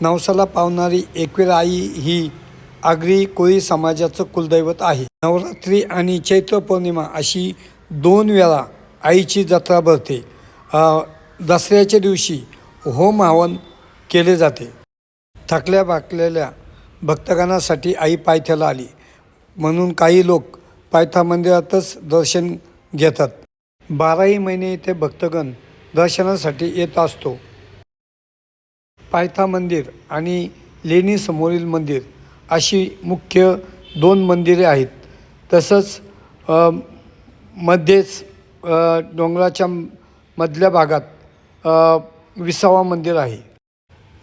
नवसाला पावणारी एकवीर आई ही आगरी कोळी समाजाचं कुलदैवत आहे. नवरात्री आणि चैत्र पौर्णिमा अशी दोन वेळा आईची जत्रा भरते. दसऱ्याच्या दिवशी होम हवन केले जाते. थकल्या भाकलेल्या भक्तगणासाठी आई पायथ्याला आली. म्हणून काही लोक पायथा मंदिरातच दर्शन घेतात. बाराही महिने इथे भक्तगण दर्शनासाठी येत असतो. पायथा मंदिर आणि लेणीसमोरील मंदिर अशी मुख्य दोन मंदिरे आहेत. तसंच मध्येच डोंगराच्या मधल्या भागात विसावा मंदिर आहे.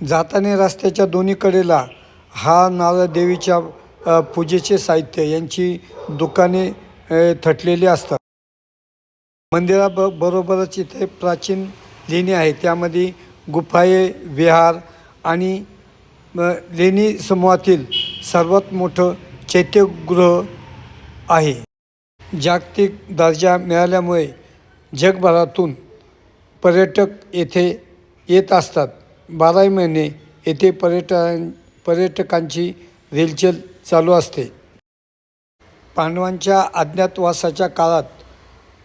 जाताना रस्त्याच्या दोन्ही कडेला हा नारळ देवीच्या पूजेचे साहित्य यांची दुकाने थटलेली असतात. मंदिराब बरोबरच इथे प्राचीन लेणी आहे. त्यामध्ये गुफाये विहार आणि लेणी समूहातील सर्वात मोठं चैत्यगृह आहे. जागतिक दर्जा मिळाल्यामुळे जगभरातून पर्यटक येथे येत असतात. बाराही महिने येथे पर्यटन पर्यटकांची रेलचेल चालू असते. पांडवांच्या अज्ञातवासाच्या काळात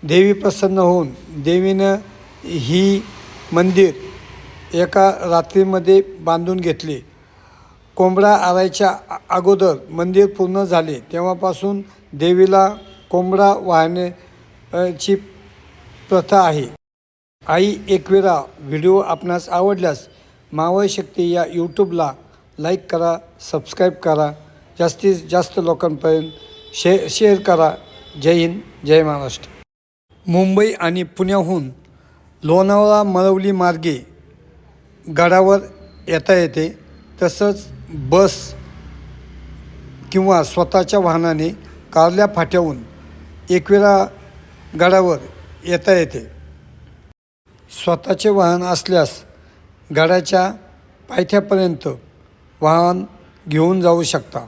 देवी प्रसन्न होऊन देवीनं ही मंदिर एका रात्रीमध्ये बांधून घेतले. कोंबडा आरायच्या अगोदर मंदिर पूर्ण झाले. तेव्हापासून देवीला कोंबडा वाहण्याची प्रथा आहे. आई एकवेरा व्हिडिओ आपणास आवडल्यास मावळ शक्ती या यूट्यूबला लाईक करा सबस्क्राईब करा. जास्तीत जास्त लोकांपर्यंत शे शेअर करा. जय हिंद जय महाराष्ट्र. मुंबई आणि पुण्याहून लोणावळा मरवली मार्गे गडावर येता येते तसंच बस किंवा स्वतःच्या वाहनाने कारल्या फाट्याहून एकविरा गडावर येता येते. स्वतःचे वाहन असल्यास गडाच्या पायथ्यापर्यंत वाहन घेऊन जाऊ शकता.